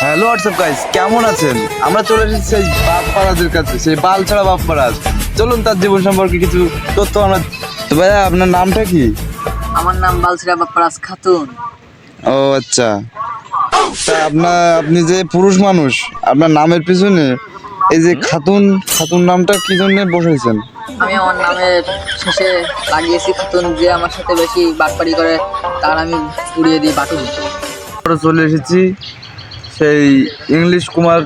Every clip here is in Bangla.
হ্যালো হোয়াটসঅ্যাপ গাইস কেমন আছেন? আমরা চলে এসেছি সেই বাপ্পারাজের কাছে সেই বাল ছাড়া বাপ্পারাজ চলুন তার জীবন সম্পর্কে কিছু তথ্য আমরা তো ভাইয়া আপনার নামটা কি? আমার নাম বাল বালসিরা বাপ্পারাজ খাতুন। ও আচ্ছা। তা আপনার আপনি যে পুরুষ মানুষ আপনার নামের পিছনে এই যে খাতুন খাতুন নামটা কি জন্য বসাইছেন আমি আমার নামের শেষে লাগিয়েছি খাতুন যে আমার সাথে বেশি বাটপাড়ি করে তার আমি উড়িয়ে দিই বাটুন চলে এসেছি সেই ইংলিশ কুমার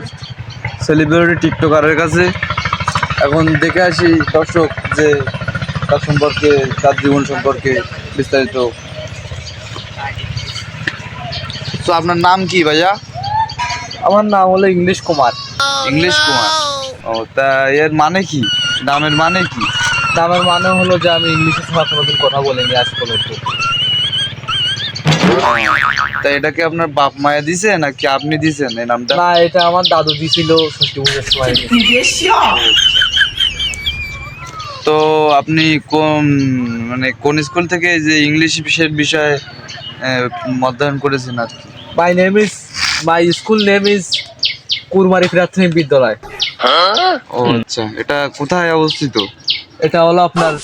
সেলিব্রিটি টিকটকারের কাছে। এখন দেখে আসি দর্শক যে তার সম্পর্কে তার জীবন সম্পর্কে বিস্তারিত। তো আপনার নাম কি ভাইয়া? আমার নাম হলো ইংলিশ কুমার। ইংলিশ কুমার। ও তা এর মানে কি? নামের মানে কি? নামের মানে হলো যে আমি ইংলিশে ছাড়া কোনোদিন কথা বলিনি আজ পর্যন্ত। তা এটাকে আপনার বাপ মায়া দিছে নাকি আপনি দিছেন? এই নামটা? না এটা আমার দাদু দিছিল ষষ্ঠী পুজোর সময়। তো আপনি কোন মানে কোন স্কুল থেকে যে ইংলিশ বিষয়ের বিষয়ে অধ্যয়ন করেছেন আর কি? My name is my school name is Kurmari প্রাথমিক বিদ্যালয়। ও আচ্ছা এটা কোথায় অবস্থিত? এটা হলো আপনার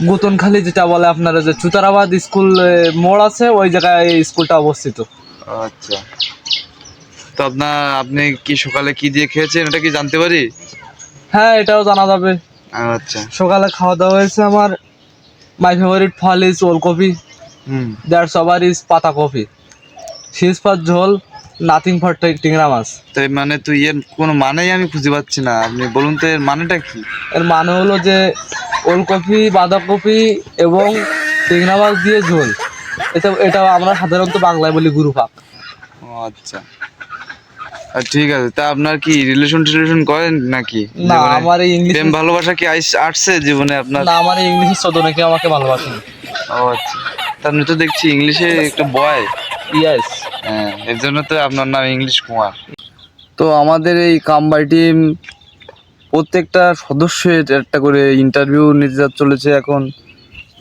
গুতনখালি যেটা বলে আপনার যে চুতারাবাদ স্কুল মোড় আছে ওই জায়গায় এই স্কুলটা অবস্থিত। আচ্ছা। তো আপনার আপনি কি সকালে কি দিয়ে খেয়েছেন এটা কি জানতে পারি? হ্যাঁ এটাও জানা যাবে। আচ্ছা। সকালে খাওয়া দাওয়া হয়েছে আমার। মাই ফেভারিট ফল ইজ ওলকপি। হুম। দ্যাটস ওভার ইজ পাতা কপি ফর ঝোল। নাথিং ফর টিংরা মাছ। তো এর মানে তুই এর কোনো মানেই আমি খুঁজে পাচ্ছি না। আপনি বলুন তো এর মানেটা কি? এর মানে হলো যে ওলকপি বাঁধাকপি এবং টিংরা মাছ দিয়ে ঝোল। এটা এটা আমরা সাধারণত বাংলায় বলি গুরু পাক ও আচ্ছা। ঠিক আছে তা আপনার কি রিলেশন টিলেশন করেন নাকি? না আমার ইংলিশ প্রেম ভালোবাসা কি আইস- আসছে জীবনে আপনার? না আমার এই ইংলিশের নাকি আমাকে ভালোবাসেনি। ও আচ্ছা। তা আপনি তো দেখছি ইংলিশে একটা বয় ইয়েস হ্যাঁ এর জন্য তো আপনার নাম ইংলিশ কুমার। তো আমাদের এই কামবাই টিম প্রত্যেকটা সদস্যের একটা করে ইন্টারভিউ নিতে যা চলেছে এখন।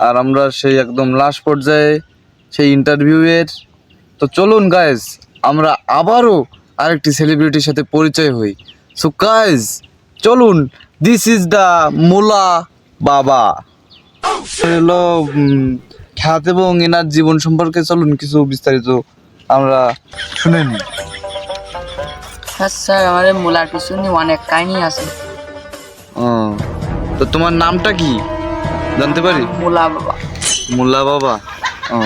আর আমরা সেই একদম লাস্ট পর্যায়ে সেই ইন্টারভিউয়ের তো চলুন গাইজ আমরা আবারও আরেকটি সেলিব্রিটির সাথে পরিচয় হই। সো গাইজ চলুন this is the Mola Baba. হলো খ্যাত এবং এনার জীবন সম্পর্কে চলুন কিছু বিস্তারিত আমরা শুনে নিই। হ্যাঁ স্যার আমাদের মোলার পিছনে অনেক কাহিনী আছে। তো তোমার নামটা কি? জানতে পারি? মোলা বাবা। মোল্লা বাবা ও।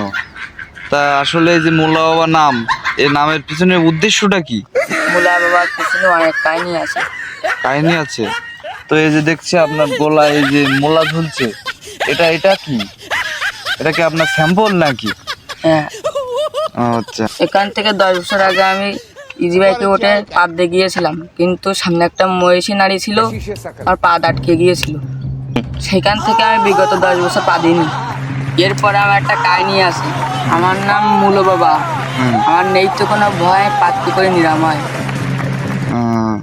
তা আসলে এই যে মোল্লা বাবা নাম এই নামের পিছনে উদ্দেশ্যটা কি? মোলা বাবার পিছনে অনেক কাহিনী আছে। কাহিনী আছে? তো এই যে দেখছি আপনার গলায় এই যে মোলা ঝুলছে এটা এটা কি? এটা কি আপনার স্যাম্পল নাকি? হ্যাঁ। আচ্ছা। এখান থেকে দশ বছর আগে আমি ইজি বাইকে উঠে পাবদে গিয়েছিলাম। কিন্তু সামনে একটা মহিষী নারী ছিল আর পা আটকে গিয়েছিল। সেখান থেকে আমি বিগত দশ বছর পা দিইনি। এরপরে আমার একটা কাহিনী আছে। আমার নাম মূল বাবা। আমার নেই তো কোনো ভয় পাত্তি করে নিরাময়? আহ,